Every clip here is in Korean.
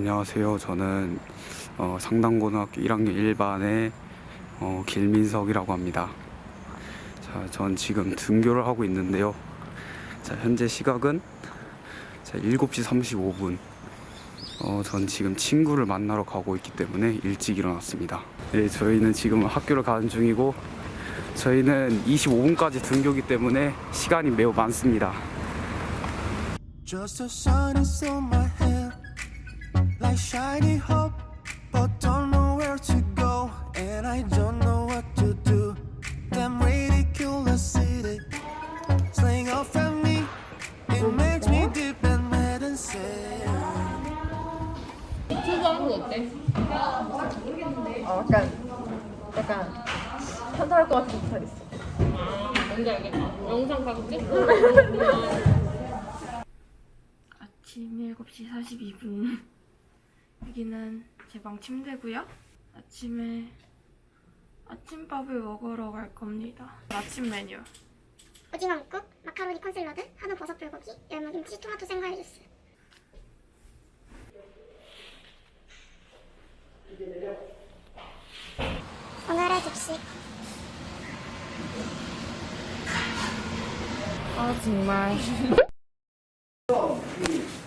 안녕하세요. 저는 어, 상당고등학교 1학년 1반의 어, 길민석이라고 합니다. 자, 전 지금 등교를 하고 있는데요. 자, 현재 시각은 자, 7시 35분. 어, 전 지금 친구를 만나러 가고 있기 때문에 일찍 일어났습니다. 네, 저희는 지금 학교를 가는 중이고 저희는 25분까지 등교기 때문에 시간이 매우 많습니다. Shiny hope, but don't know where to go, and I don't know what to do. Damn ridiculous city, slaying off at me, it makes me deep and mad and sad. 유튜브 하는 거 어때? 어, 약간 약간 현타할 것 같은 스타일 있어. 뭔지 알겠다. 영상 가서 찍고. 아침 7시 42분. 여기는 제 방 침대고요. 아침에 아침밥을 먹으러 갈 겁니다. 아침 메뉴. 오징어 묵국, 마카로니 컨샐러드, 한우 버섯 불고기, 열무김치, 토마토 생과일 주스. 오늘의 급식 아 정말.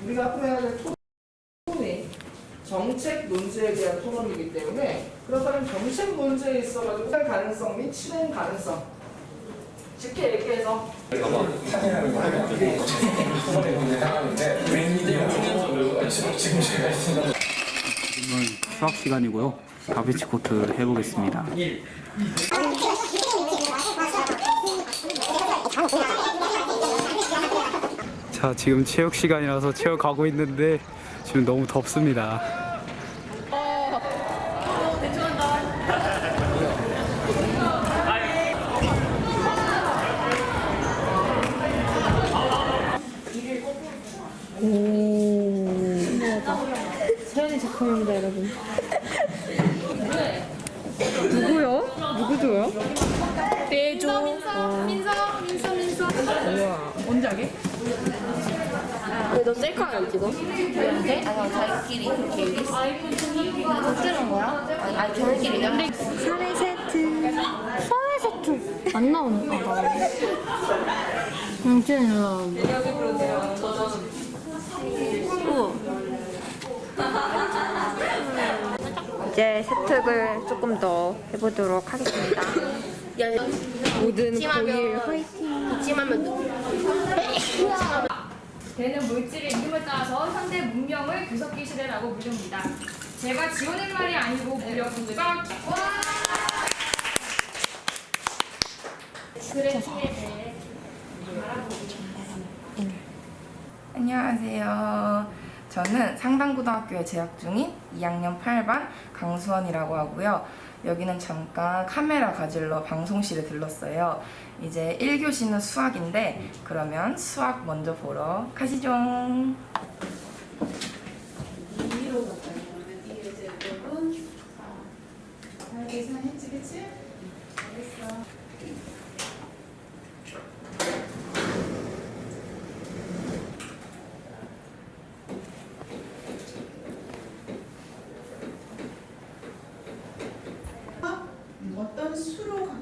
우리가 앞으로 해야 될 토론이 정책 문제에 대한 토론이기 때문에 그렇다면 정책 문제에 있어가지고 실행 가능성 및 실행 가능성 쉽게 얘기해서 지금은 수학 시간이고요. 다비치 코트 해보겠습니다. 자, 지금 체육 시간이라서 체육 가고 있는데 지금 너무 덥습니다. 서연이 작품입니다, 여러분. 누구요? 누구죠요? 떼줘. 민서, 민서, 민서, 알게? 왜너 셀카 안 찍어? 네? 아니 자기끼리 그렇게 얘기했어 더 뜨는 거야? 아니, 아니 저희끼리야? 사회 세트. 사회 세트. 안. 아. 응, 쟤 나오네. 이제 세특을 조금 더 해보도록 하겠습니다. 모든 고일 화이팅. 기침하면 되는 물질의 이름을 따라서 현대 문명을 규석기 시대라고 부릅니다. 제가 지어낸 말이 아니고 무려 국가 힘에 대해 안녕하세요. 저는 상당고등학교에 재학 중인 2학년 8반 강수원이라고 하고요. 여기는 잠깐 카메라 가지러 방송실에 들렀어요. 이제 1교시는 수학인데 그러면 수학 먼저 보러 가시죠.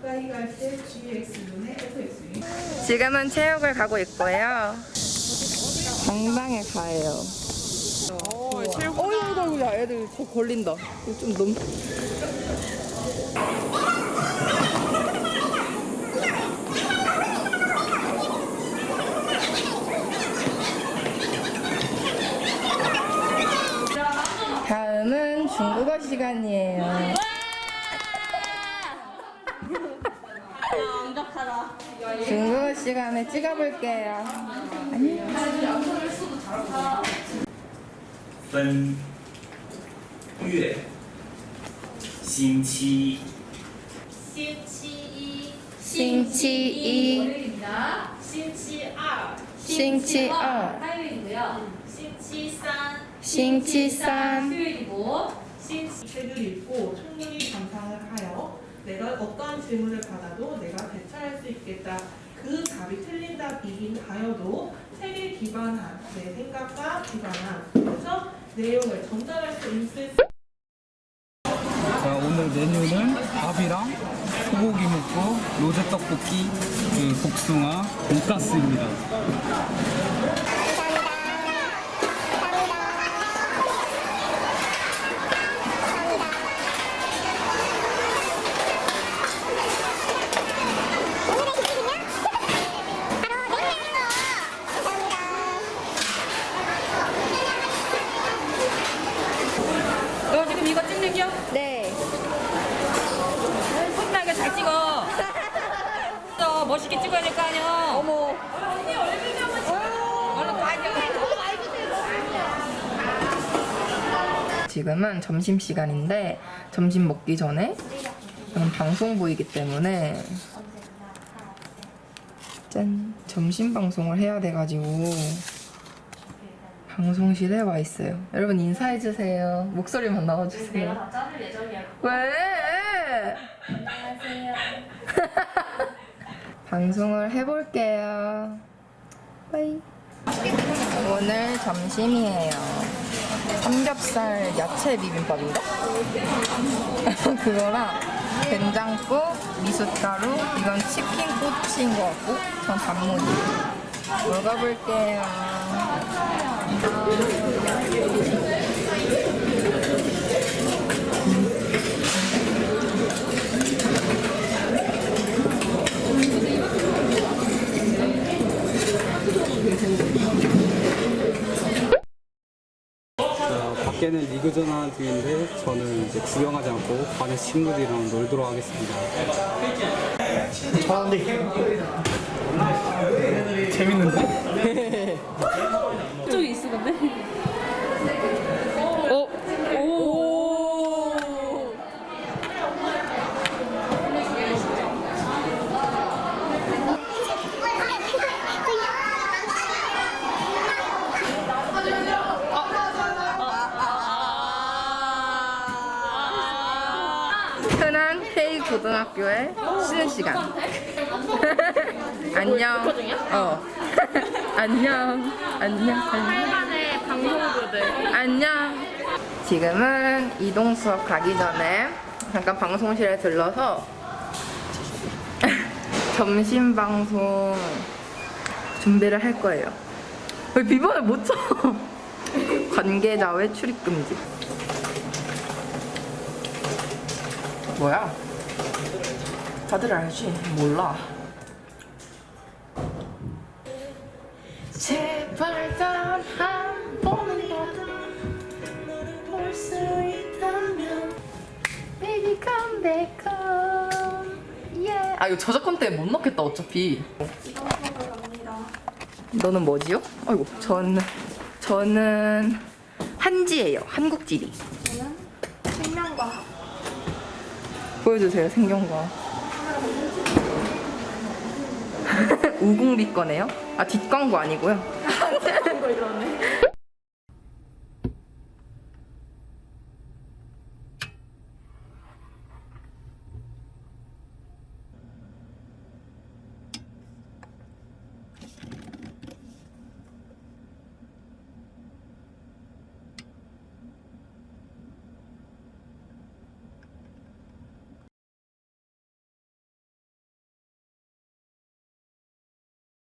가까이 갈 때 GX분의 FX이 지금은 체육을 가고 있고요. 강당에 가요. 어, 체육. 어, 야, 애들 저 걸린다. 이거 좀 너무. 다음은 중국어 시간이에요. 중국어 시간에 찍어볼게요. 分月、星期星期一星期一、 월요일입니다.星期二星期二、 화요일이고요. 星期三星期三、 수요일이고星期 책을 읽고 충분히 감상을 하여 내가 어떠한 질문을 받아도 내가 대처할 수 있겠다. 그 답이 틀린 답이긴 하여도 책에 기반한 내 생각과 기반한 그래서 내용을 전달할 수 있을 자, 오늘 메뉴는 밥이랑 소고기 묵고 로제 떡볶이, 그 복숭아, 돈가스입니다. 지금 찍는겨? 네. 손나게 잘 찍어. 너 멋있게 찍어야 될 거 아니야. 어머. 얼른 가자. 지금은 점심 시간인데 점심 먹기 전에 저는 방송 보이기 때문에 짠 점심 방송을 해야 돼가지고 방송실에 와 있어요. 여러분 인사해 주세요. 목소리만 나와 주세요. 왜? 안녕하세요. 방송을 해볼게요. 바이. 오늘 점심이에요. 삼겹살 야채 비빔밥인가? 그거랑 된장국, 미숫가루, 이건 치킨 꼬치인 것 같고, 전 단무지. 먹어볼게요. 자, 밖에는 리그전 하는 중인데 저는 이제 구경하지 않고 반에 친구들이랑 놀도록 하겠습니다. 재밌는데? 저기 있어 근데. 어? 오! 흔한 페이 고등학교의 쉬는 시간. 안녕. 어. 안녕. 안녕. 할만의 방송부들. 안녕. 지금은 이동 수업 가기 전에 잠깐 방송실에 들러서 점심 방송 준비를 할 거예요. 왜 비번을 못 쳐? 관계자 외 출입 금지. 뭐야? 다들 알지? 몰라. 제발 단한 번이라도 볼수 있다면 Baby come back home yeah. 아 이거 저작권 때문에 못 넣겠다 어차피 너는 뭐지요? 아이고 저는 저는 한지예요 한국지리 저는 생명과학 보여주세요 생명과학 우궁비 거네요? 아 뒷광고 아니고요. 이러네.